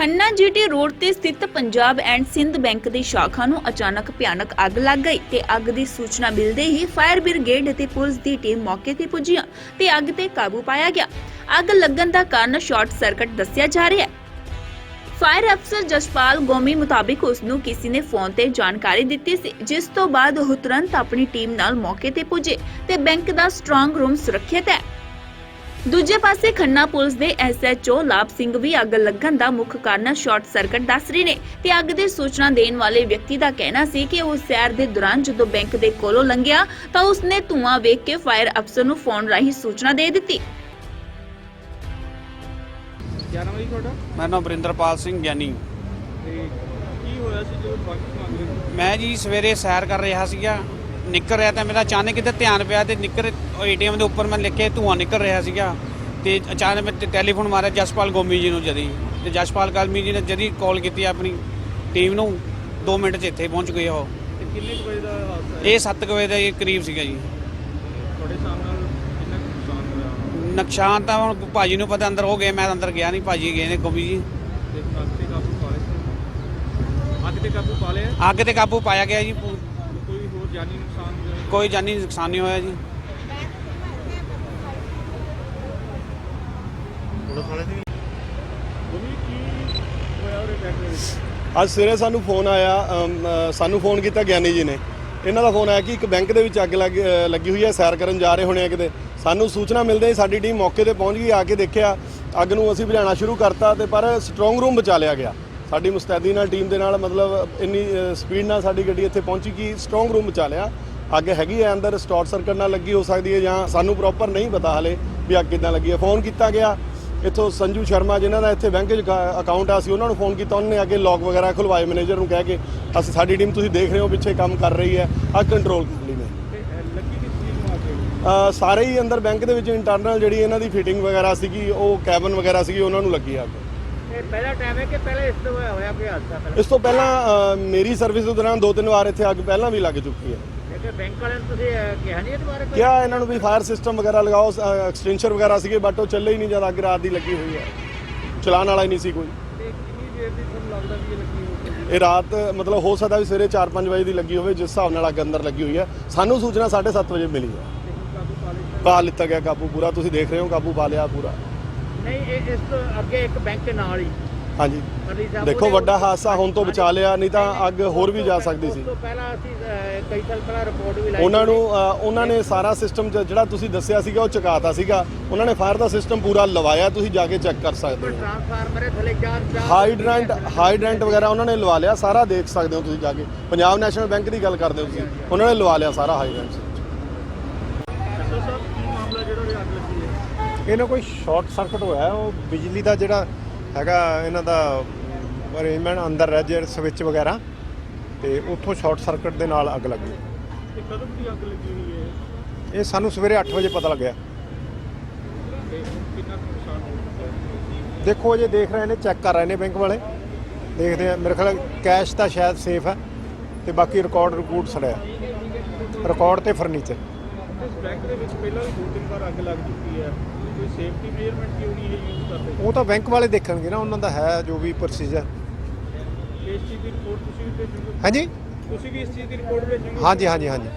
Khanna GT road ਤੇ ਸਥਿਤ Punjab and Sind bank ਦੀ ਸ਼ਾਖਾ ਨੂੰ ਅਚਾਨਕ ਭਿਆਨਕ ਅੱਗ ਲੱਗ ਗਈ ਤੇ ਅੱਗ ਦੀ ਸੂਚਨਾ ਮਿਲਦੇ ਹੀ ਫਾਇਰ ਬ੍ਰਿਗੇਡ ਅਤੇ ਪੁਲਿਸ ਦੀ ਟੀਮ ਮੌਕੇ ਤੇ ਪੁੱਜੀਆਂ ਤੇ ਅੱਗ ਤੇ ਕਾਬੂ ਪਾਇਆ ਗਿਆ। ਅੱਗ ਲੱਗਣ ਦਾ ਕਾਰਨ ਸ਼ਾਰਟ ਸਰਕਟ ਦੱਸਿਆ ਜਾ ਰਿਹਾ ਹੈ। ਫਾਇਰ ਅਫਸਰ ਜਸਪਾਲ ਗੋਮੀ ਮੁਤਾਬਿਕ ਉਸ ਨੂੰ ਕਿਸੇ ਨੇ ਫੋਨ ਤੇ ਜਾਣਕਾਰੀ ਦਿੱਤੀ ਸੀ, ਜਿਸ ਤੋਂ ਬਾਅਦ ਉਹ ਤੁਰੰਤ ਆਪਣੀ ਟੀਮ ਨਾਲ ਮੌਕੇ ਤੇ ਪੁੱਜੇ ਤੇ ਬੈਂਕ ਦਾ ਸਟਰੋਂਗ ਰੂਮ ਸੁਰੱਖਿਅਤ ਹੈ। ਦੂਜੇ ਪਾਸੇ ਖੰਨਾ ਪੁਲਿਸ ਦੇ ਐਸਐਚਓ ਲਾਭ ਸਿੰਘ ਵੀ ਅੱਗ ਲੱਗਣ ਦਾ ਮੁੱਖ ਕਾਰਨ ਸ਼ਾਰਟ ਸਰਕਟ ਦੱਸ ਰਹੇ ਨੇ ਤੇ ਅੱਗ ਦੀ ਸੂਚਨਾ ਦੇਣ ਵਾਲੇ ਵਿਅਕਤੀ ਦਾ ਕਹਿਣਾ ਸੀ ਕਿ ਉਹ ਸੈਰ ਦੇ ਦੌਰਾਨ ਜਦੋਂ ਬੈਂਕ ਦੇ ਕੋਲੋਂ ਲੰਘਿਆ ਤਾਂ ਉਸਨੇ ਧੂੰਆਂ ਵੇਖ ਕੇ ਫਾਇਰ ਅਫਸਰ ਨੂੰ ਫੋਨ ਰਾਹੀਂ ਸੂਚਨਾ ਦੇ ਦਿੱਤੀ। ਕਿਆ ਨਾਮ ਹੈ ਜੀ ਤੁਹਾਡਾ? ਮੇਰਾ ਨਾਮ ਵਰਿੰਦਰਪਾਲ ਸਿੰਘ ਗਿਆਨੀ। ਤੇ ਕੀ ਹੋਇਆ ਸੀ ਜਦੋਂ ਬਾਕੀ ਮੰਗ ਰਹੇ ਮੈਂ ਜੀ ਸਵੇਰੇ ਸੈਰ ਕਰ ਰਿਹਾ ਸੀਗਾ। ਨਿਕਲ ਰਿਹਾ ਤਾਂ ਮੇਰਾ ਅਚਾਨਕ ਕਿਤੇ ਧਿਆਨ ਪਿਆ ਤੇ ਨਿਕਲ ਏਟੀਐਮ ਦੇ ਉੱਪਰ ਮੈਂ ਲਿਖੇ ਧੂਆਂ ਨਿਕਲ ਰਿਹਾ ਸੀਗਾ ਤੇ ਅਚਾਨਕ ਮੈਂ ਟੈਲੀਫੋਨ ਮਾਰਿਆ ਜਸਪਾਲ ਗੋਮੀ ਜੀ ਨੂੰ ਜਦੀ ਤੇ ਜਸਪਾਲ ਗੋਮੀ ਜੀ ਨੇ ਜਦੀ ਕਾਲ ਕੀਤੀ ਆਪਣੀ ਟੀਮ ਨੂੰ 2 ਮਿੰਟ 'ਚ ਇੱਥੇ ਪਹੁੰਚ ਗਏ ਉਹ। ਕਿੰਨੇ ਵਜੇ ਦਾ ਹਾਦਸਾ ਹੈ? ਇਹ 7 ਵਜੇ ਦਾ ਇਹ ਕਰੀਬ ਸੀਗਾ ਜੀ। ਤੁਹਾਡੇ ਸਾਹਮਣੇ ਕਿੰਨਾ ਨੁਕਸਾਨ ਹੋਇਆ? ਨੁਕਸਾਨ ਤਾਂ ਹੁਣ ਭਾਜੀ ਨੂੰ ਪਤਾ ਅੰਦਰ ਹੋ ਗਏ ਮੈਂ ਅੰਦਰ ਗਿਆ ਨਹੀਂ ਭਾਜੀ ਗਏ ਨੇ ਗੋਮੀ ਜੀ। ਤੇ ਅੱਗ ਤੇ ਕਾਬੂ ਪਾ ਲਿਆ? ਅੱਗ ਤੇ ਕਾਬੂ ਪਾਇਆ ਗਿਆ ਜੀ ਜਾਨੀ ਨੁਕਸਾਨ ਹੋਇਆ? ਕੋਈ ਜਾਨੀ ਨੁਕਸਾਨ ਨਹੀਂ ਹੋਇਆ ਜੀ। ਗੁਰਮੀਤ ਕੀ ਹੋਇਆ ਉਹਦੇ ਬੈਕ ਦੇ ਵਿੱਚ? ਅੱਜ ਸਵੇਰੇ ਸਾਨੂੰ ਫੋਨ ਆਇਆ ਅਮ, ਅ, ਸਾਨੂੰ ਫੋਨ ਕੀਤਾ ਗਿਆਨੀ ਜੀ ਨੇ। ਇਹਨਾਂ ਦਾ ਫੋਨ ਆਇਆ ਕਿ ਇੱਕ ਬੈਂਕ ਦੇ ਵਿੱਚ ਅੱਗ ਲੱਗ- ਅ, ਲੱਗੀ ਹੋਈ ਹੈ ਸੈਰ ਕਰਨ ਜਾ ਰਹੇ ਹੋਣੇ ਆ ਕਿਤੇ। ਸਾਨੂੰ ਸੂਚਨਾ ਮਿਲਦੇ ਹੀ ਸਾਡੀ ਟੀਮ ਮੌਕੇ ਤੇ ਪਹੁੰਚ ਗਈ ਆ ਕੇ ਦੇਖਿਆ। ਅੱਗ ਨੂੰ ਅਸੀਂ ਬੁਝਾਉਣਾ ਸ਼ੁਰੂ ਕਰਤਾ ਤੇ ਪਰ ਸਟਰੋਂਗ ਰੂਮ ਬਚਾ ਲਿਆ ਗਿਆ। ਸਾਡੀ ਮੁਸਤੈਦੀ ਨਾਲ, ਟੀਮ ਦੇ ਨਾਲ ਮਤਲਬ ਇੰਨੀ ਸਪੀਡ ਨਾਲ ਸਾਡੀ ਗੱਡੀ ਇੱਥੇ ਪਹੁੰਚੀ ਕਿ ਸਟਰੋਂਗ ਰੂਮ ਬਚਾ ਲਿਆ। ਅੱਗ ਹੈਗੀ ਹੈ ਅੰਦਰ ਸਟਾਰਟ ਸਰਕਟ ਨਾਲ ਲੱਗੀ ਹੋ ਸਕਦੀ ਹੈ ਜਾਂ ਸਾਨੂੰ ਪ੍ਰੋਪਰ ਨਹੀਂ ਪਤਾ ਹਲੇ ਵੀ ਅੱਗ ਕਿੱਦਾਂ ਲੱਗੀ ਹੈ। ਫੋਨ ਕੀਤਾ ਗਿਆ। ਇੱਥੋਂ ਸੰਜੂ ਸ਼ਰਮਾ ਜਿਨ੍ਹਾਂ ਦਾ ਇੱਥੇ ਬੈਂਕ ਅਕਾਊਂਟ ਆ ਸੀ ਉਹਨਾਂ ਨੂੰ ਫੋਨ ਕੀਤਾ। ਉਹਨਾਂ ਨੇ ਅੱਗੇ ਲੌਕ ਵਗੈਰਾ ਖੁਲਵਾਏ ਮੈਨੇਜਰ ਨੂੰ ਕਹਿ ਕੇ, ਅਸੀਂ, ਸਾਡੀ ਟੀਮ ਤੁਸੀਂ ਦੇਖ ਰਹੇ ਹੋ, ਪਿੱਛੇ ਕੰਮ ਕਰ ਰਹੀ ਹੈ। ਆ ਕੰਟਰੋਲ ਕਰ ਲਈ ਨੇ ਸਾਰੇ ਹੀ ਅੰਦਰ ਬੈਂਕ ਦੇ ਵਿੱਚ ਇੰਟਰਨਲ ਜਿਹੜੀ ਇਹਨਾਂ ਦੀ ਫਿਟਿੰਗ ਵਗੈਰਾ ਸੀਗੀ, ਉਹ ਕੈਬਨ ਵਗੈਰਾ ਸੀਗੀ, ਉਹਨਾਂ ਨੂੰ ਲੱਗੀ ਅੱਗ। ਇਹ ਪਹਿਲਾ ਟਾਈਮ ਹੈ ਕਿ ਪਹਿਲੇ ਇਸ ਤੋਂ ਹੋਇਆ ਹੋਇਆ ਕੋਈ ਹਾਦਸਾ ਇਸ ਤੋਂ ਪਹਿਲਾਂ ਅ, ਮੇਰੀ ਸਰਵਿਸ ਦੇ ਦੌਰਾਨ ਦੋ ਤਿੰਨ ਵਾਰ ਇੱਥੇ ਅੱਗ ਪਹਿਲਾਂ ਵੀ ਲੱਗ ਚੁੱਕੀ ਹੈ। ਕਿ ਬੈਂਕ ਵਾਲਿਆਂ ਨੂੰ ਤੁਸੀਂ ਅਹ, ਕਿਹਾ ਨਹੀਂ ਇਹ ਦੁਬਾਰਾ ਕੋਈ? ਕਿਹਾ ਇਹਨਾਂ ਨੂੰ ਵੀ ਫਾਇਰ ਸਿਸਟਮ ਵਗੈਰਾ ਲਗਾਓ ਐਕਸਟੈਂਸ਼ਰ ਵਗੈਰਾ ਸੀਗੇ ਬਟ ਉਹ ਚੱਲੇ ਹੀ ਨਹੀਂ ਜਦ ਅੱਗ ਰਾਤ ਦੀ ਲੱਗੀ ਹੋਈ ਹੈ। ਚਲਾਉਣ ਵਾਲਾ ਹੀ ਨਹੀਂ ਸੀ ਕੋਈ। ਕਿੰਨੀ ਦੇਰ ਦੀ ਤੁਹਾਨੂੰ ਲੱਗਦਾ ਵੀ ਇਹ ਲੱਗੀ ਹੋਊਗੀ ਇਹ ਰਾਤ ਮਤਲਬ ਹੋ ਸਕਦਾ ਵੀ ਸਵੇਰੇ 4-5 ਵਜੇ ਦੀ ਲੱਗੀ ਹੋਵੇ ਜਿਸ ਹਿਸਾਬ ਨਾਲ ਅੱਗ ਅੰਦਰ ਲੱਗੀ ਹੋਈ ਹੈ। ਸਾਨੂੰ ਸੂਚਨਾ 7:30 ਵਜੇ ਮਿਲੀ ਹੈ। ਕਾਬੂ ਪਾ ਲਿੱਤਾ ਗਿਆ ਕਾਬੂ ਪੂਰਾ। ਤੁਸੀਂ ਦੇਖ ਰਹੇ ਹੋ ਕਾਬੂ ਪਾ ਲਿਆ ਪੂਰਾ। ਨਹੀਂ ਇਹ ਇਸ ਤੋਂ ਅੱਗੇ ਇੱਕ ਬੈਂਕ ਨਾਲ ਹੀ। ਹਾਂਜੀ। ਮਰਲੀ ਸਾਹਿਬ ਦੇਖੋ ਉਹਦੇ- ਵੱਡਾ ਹਾਦਸਾ ਹੁਣ ਤੋਂ ਬਚਾ ਲਿਆ ਨਹੀਂ ਤਾਂ ਅੱਗ ਹੋਰ ਵੀ ਜਾ ਸਕਦੀ ਸੀ। ਉਸ ਤੋਂ ਪਹਿਲਾਂ ਅਸੀਂ ਅਹ, ਕਈ ਸਾਲ ਪਹਿਲਾਂ ਰਿਪੋਰਟ ਵੀ ਲਾਈ ਉਹਨਾਂ ਨੂੰ ਅ, ਉਹਨਾਂ ਨੇ ਸਾਰਾ ਸਿਸਟਮ ਜਿਹੜਾ ਤੁਸੀਂ ਦੱਸਿਆ ਸੀਗਾ ਉਹ ਚੁਕਾਤਾ ਸੀਗਾ। ਉਹਨਾਂ ਨੇ ਫਾਇਰ ਦਾ ਸਿਸਟਮ ਪੂਰਾ ਲਵਾਇਆ ਤੁਸੀਂ ਜਾ ਕੇ ਚੈੱਕ ਕਰ ਸਕਦੇ ਹੋ। ਟ੍ਰਾਂਸਫਾਰਮਰ ਹੈ ਥੱਲੇ ਚਾਰ ਚਾਰ ਹਾਈਡਰੈਂਟ ਹਾਈਡਰੈਂਟ ਵਗੈਰਾ ਉਹਨਾਂ ਨੇ ਲਵਾ ਲਿਆ ਸਾਰਾ ਦੇਖ ਸਕਦੇ ਹੋ ਤੁਸੀਂ ਜਾ ਕੇ। ਪੰਜਾਬ ਨੈਸ਼ਨਲ ਬੈਂਕ ਦੀ ਗੱਲ ਕਰਦੇ ਹੋ ਤੁਸੀਂ। ਉਹਨਾਂ ਨੇ ਲਵਾ ਲਿਆ ਸਾਰਾ ਹਾਈਡਰੈਂਟ ਦੱਸੋ ਸਰ ਕੀ ਮਾਮਲਾ ਜਿਹੜਾ ਵੀ ਅੱਗ ਲੱਗੀ ਹੈ? ਇਹਨਾਂ ਕੋਈ ਸ਼ਾਰਟ ਸਰਕਟ ਹੋਇਆ ਹੈ, ਉਹ ਬਿਜਲੀ ਦਾ ਜਿਹੜਾ ਹੈਗਾ ਇਹਨਾਂ ਦਾ ਅਰੇਂਜਮੈਂਟ ਅੰਦਰ ਹੈ ਜਿਹੜਾ ਸਵਿਚ ਵਗੈਰਾ ਤੇ ਉੱਥੋਂ ਸ਼ਾਰਟ ਸਰਕਟ ਦੇ ਨਾਲ ਅੱਗ ਲੱਗੀ ਤੇ ਕਦੋਂ ਦੀ ਅੱਗ ਲੱਗੀ ਹੋਈ ਹੈ? ਇਹ ਸਾਨੂੰ ਸਵੇਰੇ 8 ਵਜੇ ਪਤਾ ਲੱਗਿਆ। ਤੇ ਕਿੰਨਾ ਕੁ ਨੁਕਸਾਨ ਹੋ ਚੁੱਕਾ ਹੈ? ਦੇਖੋ ਅਜੇ ਦੇਖ ਰਹੇ ਨੇ ਚੈੱਕ ਕਰ ਰਹੇ ਨੇ ਬੈਂਕ ਵਾਲੇ। ਦੇਖਦੇ ਆ ਮੇਰੇ ਖਿਆਲ ਕੈਸ਼ ਤਾਂ ਸ਼ਾਇਦ ਸੇਫ ਹੈ ਤੇ ਬਾਕੀ ਰਿਕਾਰਡ ਰਿਕੂਡ ਸੜਿਆ। ਰਿਕਾਰਡ ਤੇ ਫਰਨੀਚਰ ਇਸ ਬੈਂਕ ਦੇ ਵਿੱਚ ਪਹਿਲਾਂ ਵੀ ਦੋ ਤਿੰਨ ਵਾਰ ਅੱਗ ਲੱਗ ਚੁੱਕੀ ਹੈ। ਕੋਈ ਸੇਫਟੀ ਮੇਜਰਮੈਂਟ ਕਿਉਂ ਨਹੀਂ ਇਹ ਯੂਜ਼ ਕਰਦੇ? ਉਹ ਤਾਂ ਬੈਂਕ ਵਾਲੇ ਦੇਖਣਗੇ ਨਾ ਉਹਨਾਂ ਦਾ ਹੈ ਜੋ ਵੀ ਪ੍ਰੋਸੀਜਰ ਇਸ ਚੀਜ਼ ਦੀ ਰਿਪੋਰਟ ਤੁਸੀਂ ਵੀ ਭੇਜੋਗੇ? ਹਾਂਜੀ? ਤੁਸੀਂ ਵੀ ਇਸ ਚੀਜ਼ ਦੀ ਰਿਪੋਰਟ ਭੇਜੋਗੇ? ਹਾਂਜੀ ਹਾਂਜੀ ਹਾਂਜੀ।